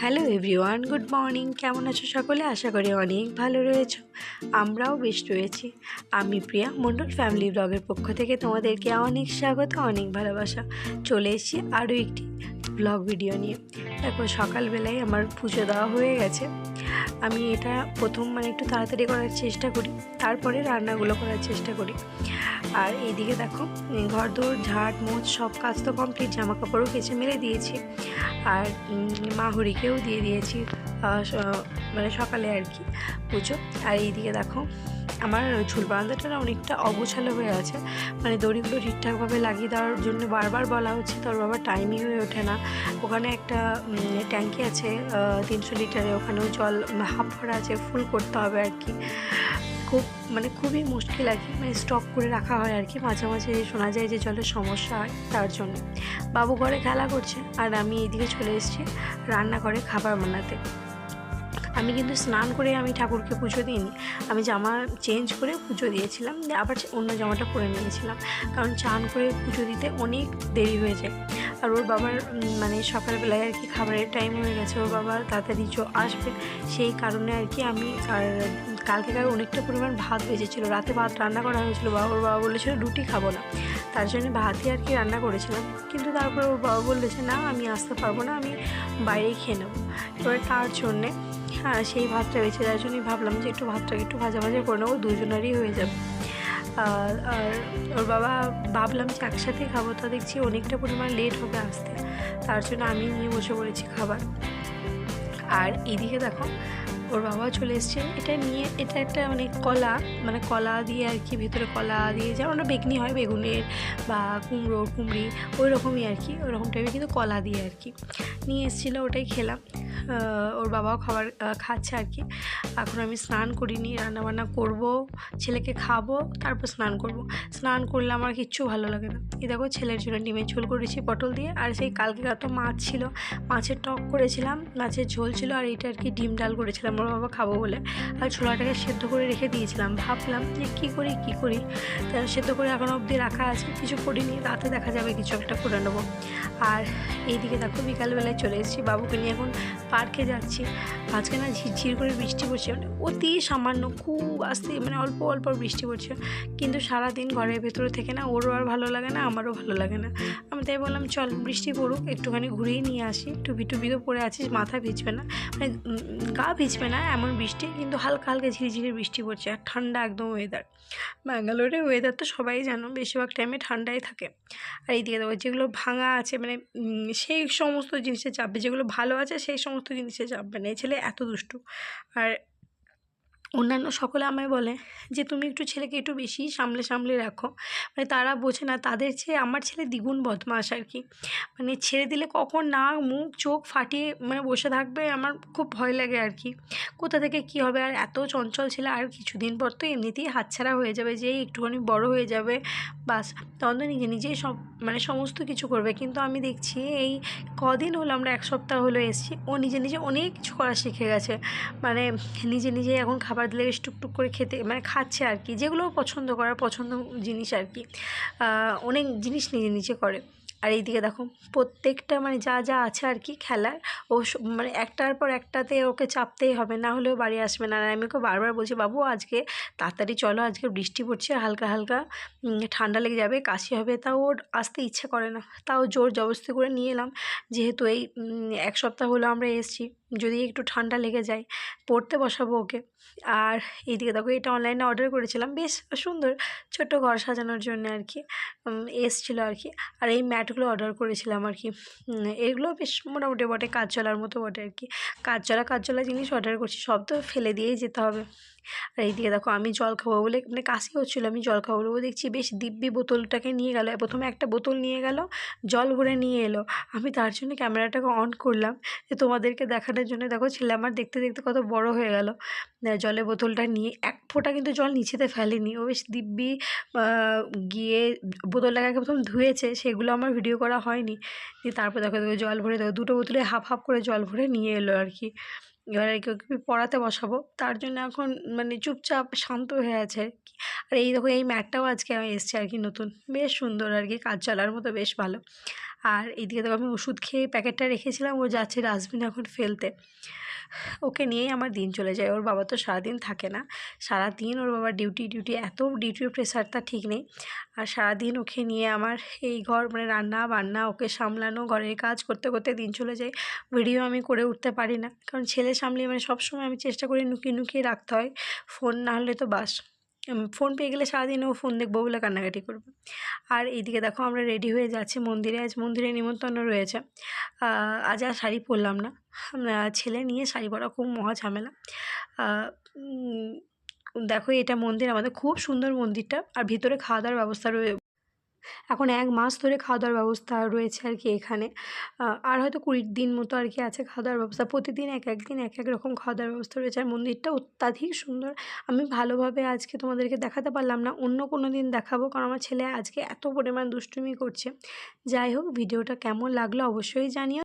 Hello everyone good morning কেমন আছো সকলে? আশা করি অনেক ভালো রয়েছো। আমরাও বেশ রয়েছি। আমি প্রিয়া মণ্ডল ফ্যামিলি ব্লগের পক্ষ থেকে তোমাদেরকে অনেক স্বাগত, অনেক ভালোবাসা। চলে এসেছি আরও একটি ব্লগ ভিডিও নিয়ে। দেখো, সকালবেলায় আমার পুজো দেওয়া হয়ে গেছে। আমি এটা প্রথম মানে একটু তাড়াতাড়ি করার চেষ্টা করি, তারপরে রান্নাগুলো করার চেষ্টা করি। আর এইদিকে দেখো ঘর দৌড় ঝাড় মোচ, সব কাজ তো কমপ্লিট জামা কাপড়ও কেচে মেলে দিয়েছি। আর মাহরিকেও দিয়ে দিয়েছি মানে সকালে আর কি পুজো। আর এইদিকে দেখো আমার ঝুল বারান্দাটা অনেকটা অগোছালো হয়ে আছে। মানে দড়িগুলো ঠিকঠাকভাবে লাগিয়ে দেওয়ার জন্য বারবার বলা হচ্ছে তোর বাবা টাইমই হয়ে ওঠে না। ওখানে একটা ট্যাঙ্কি আছে তিনশো লিটারে ওখানেও জল হাফ ভরা আছে ফুল করতে হবে আর কি। খুব মানে খুবই মুশকিল আর কি মানে স্টক করে রাখা হয় আর কি। মাঝে মাঝে শোনা যায় যে জলের সমস্যা হয় তার জন্য। বাবু ঘরে খেলা করছে, আর আমি এইদিকে চলে এসেছি রান্না করে খাবার বানাতে। আমি কিন্তু স্নান করে আমি ঠাকুরকে পুজো দিইনি। আমি জামা চেঞ্জ করে পুজো দিয়েছিলাম, দিয়ে আবার অন্য জামাটা পরে নিয়েছিলাম। কারণ চান করে পুজো দিতে অনেক দেরি হয়ে যায়। আর ওর বাবার মানে সকালবেলায় আর কি খাবারের টাইম হয়ে গেছে, ওর বাবা তাড়াতাড়ি চ- আসবে। সেই কারণে আর কি আমি আর কালকেকার অনেকটা পরিমাণ ভাত বেজেছিল রাতে ভাত রান্না করা হয়েছিল, বাবা, ওর বাবা বলেছিল, রুটি খাব না। তার জন্য ভাতই আর কি রান্না করেছিলাম। কিন্তু তারপরে ওর বাবা বলেছে না, আমি আসতে পারব না, আমি বাইরেই খেয়ে নেব। এবার তার জন্যে হ্যাঁ সেই ভাতটা বেঁচে যাওয়ার জন্যই ভাবলাম যে একটু ভাতটাকে একটু ভাজা ভাজা করে নেব, দুজনেরই হয়ে যাবে। আর ওর বাবা ভাবলাম যে একসাথেই খাব, তা দেখছি অনেকটা পরিমাণ লেট হবে আসতে, তার জন্য আমি নিয়ে বসে পড়েছি খাবার। আর এদিকে দেখো, ওর বাবা চলে এসছে, এটা নিয়ে, এটা একটা মানে কলা মানে কলা দিয়ে আর কি, ভেতরে কলা দিয়ে যেমন ওটা বেগনি হয়, বেগুনের বা কুমড়ো, কুমড়ি ওই রকমই আর কি ওই রকম টাইপের কিন্তু কলা দিয়ে আর কি। নিয়ে এসেছিল, ওটাই খেলাম। ওর বাবাও খাবার খাচ্ছে আর কি। এখন আমি স্নান করিনি, রান্নাবান্না করব, ছেলেকে খাব, তারপর স্নান করব। স্নান করলে আমার কিচ্ছু ভালো লাগে না। এই দেখো ছেলের জন্য ডিমের ঝোল করেছি, পটল দিয়ে, আর সেই কালকে তো মাছ ছিল। মাছের টক করেছিলাম, মাছের ঝোল ছিল, আর এটা আর কি ডিম ডাল করেছিলাম, ওর বাবা খাব বলে। আর ছোলাটাকে সেদ্ধ করে রেখে দিয়েছিলাম। ভাবলাম যে কী করি কী করি? তা সেদ্ধ করে এখনও অবধি রাখা আছে, কিছু করিনি, রাতে দেখা যাবে, কিছু একটা করে নেব। আর এইদিকে দেখো বিকালবেলায় চলে এসেছি, বাবুকে নিয়ে এখন পার্কে যাচ্ছি। আজকে না ঝিরঝির করে বৃষ্টি পড়ছে। মানে অতি সামান্য, খুব আস্তে মানে অল্প অল্প বৃষ্টি পড়ছে। কিন্তু সারাদিন ঘরের ভেতরে থেকে না ওরও আর ভালো লাগে না, আমারও ভালো লাগে না। আমি তাই বললাম, চল বৃষ্টি পড়ুক, একটুখানি ঘুরিয়ে নিয়ে আসি। টুপি টুপি তো পরে আছিস, মাথা ভিজবে না। মানে গা ভিজবে না এমন বৃষ্টি, কিন্তু হালকা হালকা ঝিরিঝিরি বৃষ্টি পড়ছে আর ঠান্ডা একদম ওয়েদার ব্যাঙ্গালোরের ওয়েদার তো সবাই জানো, বেশিরভাগ টাইমে ঠান্ডাই থাকে। আর এইদিকে দেখো, যেগুলো ভাঙা আছে মানে সেই সমস্ত জিনিসে চাপবে যেগুলো ভালো আছে, সেই সমস্ত জিনিসে চাপবে না, এই ছেলে এত দুষ্টু। আর অন্যান্য সকলে আমায় বলে যে, তুমি একটু ছেলেকে একটু বেশি সামলে সামলে রাখো। মানে তারা বোঝে না, তাদের চেয়ে আমার ছেলে দ্বিগুণ বদমাস আর কি। মানে ছেড়ে দিলে কখন না মুখ চোখ ফাটিয়ে মানে বসে থাকবে, আমার খুব ভয় লাগে আর কি। কোথা থেকে কী হবে? আর এত চঞ্চল ছেলে আর কিছুদিন পর তো এমনিতেই হাতছাড়া হয়ে যাবে যেই একটুখানি বড় হয়ে যাবে, বাস। তখন তো নিজে নিজেই সব মানে সমস্ত কিছু করবে। কিন্তু আমি দেখছি এই কদিন হলো আমরা এক সপ্তাহ হলো এসেছি, ও নিজে নিজে অনেক কিছু করা শিখে গেছে। মানে নিজে নিজে এখন খাবার দিলে বেশ টুকটুক করে খেতে মানে খাচ্ছে আর কি, যেগুলো পছন্দ করার পছন্দ জিনিস আর কি। অনেক জিনিস নিজে নিজে করে। আর এইদিকে দেখো, প্রত্যেকটা মানে যা যা আছে আর কি খেলার, ও মানে একটার পর একটাতে ওকে চাপতেই হবে, না হলেও বাড়ি আসবে না। আর আমি ওকে বারবার বলছি, বাবু, আজকে তাড়াতাড়ি চলো, আজকে বৃষ্টি পড়ছে, হালকা হালকা ঠান্ডা লেগে যাবে, কাশি হবে। তাও ওর আসতে ইচ্ছে করে না। তাও জোর জবরস্তি করে নিয়ে এলাম। যেহেতু এই এক সপ্তাহ হলো আমরা এসেছি যদি একটু ঠান্ডা লেগে যায়, পড়তে বসাবো ওকে। আর এইদিকে দেখো, এটা অনলাইনে অর্ডার করেছিলাম। বেশ সুন্দর, ছোট্ট ঘর সাজানোর জন্য আর কি এসছিলো আর কি আর এই ম্যাটগুলো অর্ডার করেছিলাম আর কি এগুলো বেশ মোটামুটি বটে কাজ চলার মতো বটে আর কি কাজ চলা কাজ চলা জিনিস অর্ডার করছি, সব তো ফেলে দিয়েই যেতে হবে। আর এইদিকে দেখো, আমি জল খাব বলে মানে কাশি হচ্ছিল, আমি জল খাব বলে ও দেখছি বেশ দিব্যি বোতলটাকে নিয়ে গেল। প্রথমে একটা বোতল নিয়ে গেল, জল ভরে নিয়ে এলো। আমি তার জন্য ক্যামেরাটাকে অন করলাম যে তোমাদেরকে দেখানোর জন্য দেখো ছেলে আমার দেখতে দেখতে কত বড় হয়ে গেল। জলের বোতলটা নিয়ে এক ফোঁটা কিন্তু জল নিচেতে ফেলেনি। ও বেশ দিব্যি গিয়ে বোতলটাকে প্রথম ধুয়েছে, সেগুলো আমার ভিডিও করা হয়নি। দিয়ে তারপর দেখো দেখো জল ভরে, দেখো দুটো বোতলে হাফ হাফ করে জল ভরে নিয়ে এলো আর কি। এবার আর কি পড়াতে বসাবো? তার জন্য এখন মানে চুপচাপ শান্ত হয়ে আছে আর কি। আর এই দেখো, এই ম্যাটটাও আজকে আমি এসছে আর কি নতুন। বেশ সুন্দর আর কি, কাজ চলার মতো বেশ ভালো। আর এইদিকে দেখো আমি ওষুধ খেয়ে প্যাকেটটা রেখেছিলাম, ও যাচ্ছে ডাস্টবিন এখন ফেলতে। ওকে নিয়েই আমার দিন চলে যায়, ওর বাবা তো সারাদিন থাকে না। সারাদিন ওর বাবার ডিউটি ডিউটি এত ডিউটির প্রেশার তা ঠিক নেই। আর সারাদিন ওকে নিয়ে আমার এই ঘর মানে রান্না বান্না, ওকে সামলানো, ঘরের কাজ করতে করতে দিন চলে যায়। ভিডিও আমি করে উঠতে পারি না। কারণ ছেলে সামলিয়ে মানে সবসময় আমি চেষ্টা করি লুকিয়ে লুকিয়ে রাখতে হয়। ফোন না হলে তো বাস। ফোন পেয়ে গেলে সারাদিন ও ফোন দেখব বলে কান্নাকাটি করবে। আর এইদিকে দেখো আমরা রেডি হয়ে যাচ্ছি মন্দিরে। আজ মন্দিরে নিমন্ত্রণ রয়েছে। আজ আর শাড়ি পরলাম না। ছেলে নিয়ে শাড়ি পরা খুব মহা ঝামেলা। দেখো এটা মন্দির, আমাদের খুব সুন্দর মন্দিরটা। আর ভিতরে খাওয়া দাওয়ার ব্যবস্থা রয়ে এখন এক মাস ধরে খাওয়া দাওয়ার ব্যবস্থা রয়েছে আর কি এখানে আর হয়তো কুড়ি দিন মতো আর কি আছে খাওয়া দাওয়ার ব্যবস্থা। প্রতিদিন এক এক দিন এক এক রকম খাওয়া দাওয়ার ব্যবস্থা রয়েছে। আর মন্দিরটা অত্যাধিক সুন্দর। আমি ভালোভাবে আজকে তোমাদেরকে দেখাতে পারলাম না। অন্য কোনো দিন দেখাবো কারণ আমার ছেলে আজকে এত পরিমাণ দুষ্টুমি করছে। যাই হোক, ভিডিওটা কেমন লাগল অবশ্যই জানিও।